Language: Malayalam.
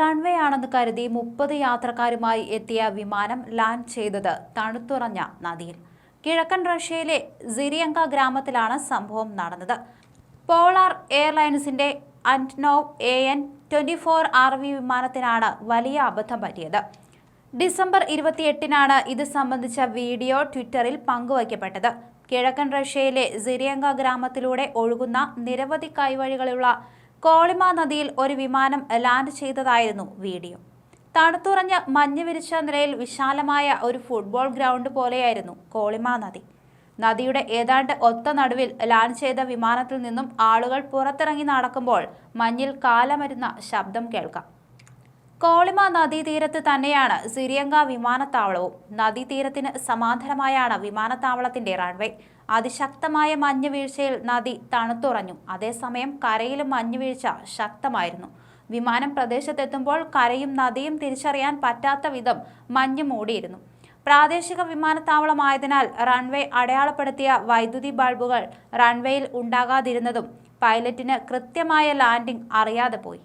റൺവേ ആണെന്ന് കരുതി മുപ്പത് യാത്രക്കാരുമായി എത്തിയ വിമാനം ലാൻഡ് ചെയ്തത് തണുത്തുറഞ്ഞ നദിയിൽ. കിഴക്കൻ റഷ്യയിലെ സിരിയങ്ക ഗ്രാമത്തിലാണ് സംഭവം നടന്നത്. Polar എയർലൈൻസിന്റെ Antonov A N twenty four R V വിമാനത്തിനാണ് വലിയ അബദ്ധം പറ്റിയത്. ഡിസംബർ ഇരുപത്തിയെട്ടിനാണ് ഇത് സംബന്ധിച്ച വീഡിയോ ട്വിറ്ററിൽ പങ്കുവയ്ക്കപ്പെട്ടത്. കിഴക്കൻ റഷ്യയിലെ സിരിയങ്ക ഗ്രാമത്തിലൂടെ ഒഴുകുന്ന നിരവധി കൈവഴികളുള്ള കോളിമ നദിയിൽ ഒരു വിമാനം ലാൻഡ് ചെയ്തതായിരുന്നു വീഡിയോ. തണുത്തുറഞ്ഞ മഞ്ഞ് വിരിച്ച നിലയിൽ വിശാലമായ ഒരു ഫുട്ബോൾ ഗ്രൗണ്ട് പോലെയായിരുന്നു കോളിമ നദി. നദിയുടെ ഏതാണ്ട് ഒത്ത നടുവിൽ ലാൻഡ് ചെയ്ത വിമാനത്തിൽ നിന്നും ആളുകൾ പുറത്തിറങ്ങി നടക്കുമ്പോൾ മഞ്ഞിൽ കാലമരുന്ന ശബ്ദം കേൾക്കാം. കോളിമ നദീതീരത്ത് തന്നെയാണ് സിരിയങ്ക വിമാനത്താവളവും. നദീതീരത്തിന് സമാന്തരമായാണ് വിമാനത്താവളത്തിന്റെ റൺവേ അതിശക്തമായ മഞ്ഞ് വീഴ്ചയിൽ നദി തണുത്തുറഞ്ഞു. അതേസമയം കരയിലും മഞ്ഞ് വീഴ്ച ശക്തമായിരുന്നു. വിമാനം പ്രദേശത്തെത്തുമ്പോൾ കരയും നദിയും തിരിച്ചറിയാൻ പറ്റാത്ത വിധം മഞ്ഞ് മൂടിയിരുന്നു. പ്രാദേശിക വിമാനത്താവളമായതിനാൽ റൺവേ അടയാളപ്പെടുത്തിയ വൈദ്യുതി ബൾബുകൾ റൺവേയിൽ ഉണ്ടാകാതിരുന്നതും പൈലറ്റിന് കൃത്യമായ ലാൻഡിംഗ് അറിയാതെ പോയി.